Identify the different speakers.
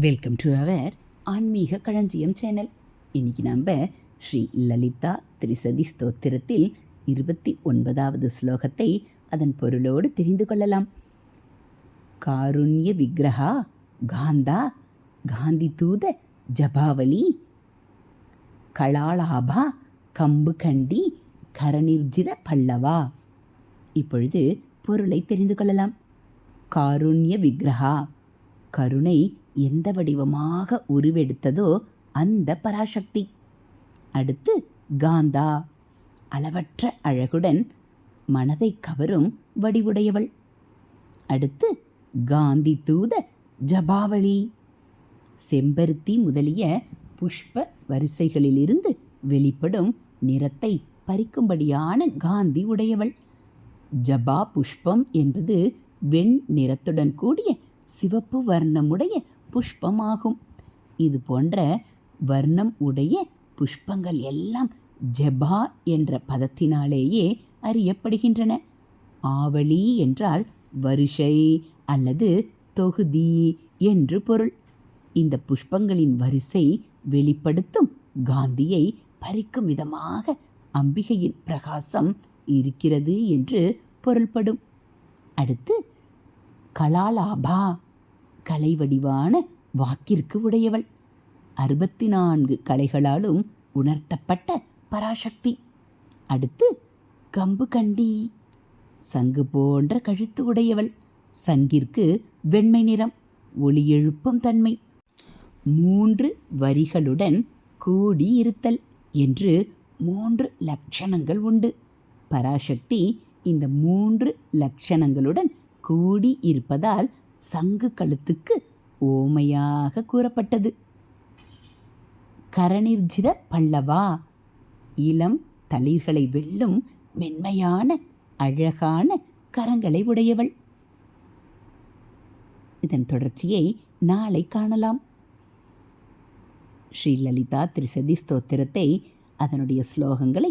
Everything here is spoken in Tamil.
Speaker 1: வெல்கம் டு அவர் ஆன்மீக களஞ்சியம் சேனல் இன்னைக்கு நம்ம ஸ்ரீ லலிதா திரிசதி ஸ்தோத்திரத்தில் இருபத்தி ஒன்பதாவது ஸ்லோகத்தை அதன் பொருளோடு தெரிந்து கொள்ளலாம். காருண்ய விக்கிரகா காந்தா காந்தி தூத ஜபாவளி களாலாபா கம்பு கண்டி கரநிர்ஜித பல்லவா. இப்பொழுது பொருளை தெரிந்து கொள்ளலாம். காருண்ய விக்கிரகா கருணை எந்த வடிவமாக உருவெடுத்ததோ அந்த பராசக்தி. அடுத்து காந்தா. அளவற்ற அழகுடன் மனதை கவரும் வடிவுடையவள். அடுத்து காந்தி தூத ஜபாவளி. செம்பருத்தி முதலிய புஷ்ப வரிசைகளிலிருந்து வெளிப்படும் நிறத்தை பறிக்கும்படியான காந்தி உடையவள். ஜபா புஷ்பம் என்பது வெண் நிறத்துடன் கூடிய சிவப்பு வர்ணமுடைய புஷ்பமாகும். இது போன்ற வர்ணம் உடைய புஷ்பங்கள் எல்லாம் ஜபா என்ற பதத்தினாலேயே அறியப்படுகின்றன. ஆவளி என்றால் வரிசை அல்லது தொகுதி என்று பொருள். இந்த புஷ்பங்களின் வரிசை வெளிப்படுத்தும் காந்தியை பறிக்கும் விதமாக அம்பிகையின் பிரகாசம் இருக்கிறது என்று பொருள்படும். அடுத்து கலாலாபா கலை வடிவான வாக்கிற்கு உடையவள். அறுபத்தி நான்கு கலைகளாலும் உணர்த்தப்பட்ட பராசக்தி. அடுத்து கம்பு கண்டி சங்கு போன்ற கழுத்து உடையவள். சங்கிற்கு வெண்மை நிறம் ஒளி எழுப்பும் தன்மை. மூன்று வரிகளுடன் கூடி இருத்தல் என்று மூன்று லட்சணங்கள் உண்டு. பராசக்தி இந்த மூன்று லட்சணங்களுடன் கூடி இருப்பதால் சங்கு கழுத்துக்கு ஓமையாக கூறப்பட்டது. கரணிர்ஜித பல்லவா! இளம் தளிர்களை வெல்லும் மென்மையான அழகான கரங்களை உடையவள். இதன் தொடர்ச்சியை நாளை காணலாம். ஸ்ரீலலிதா திரிசதி ஸ்தோத்திரத்தை அதனுடைய ஸ்லோகங்களை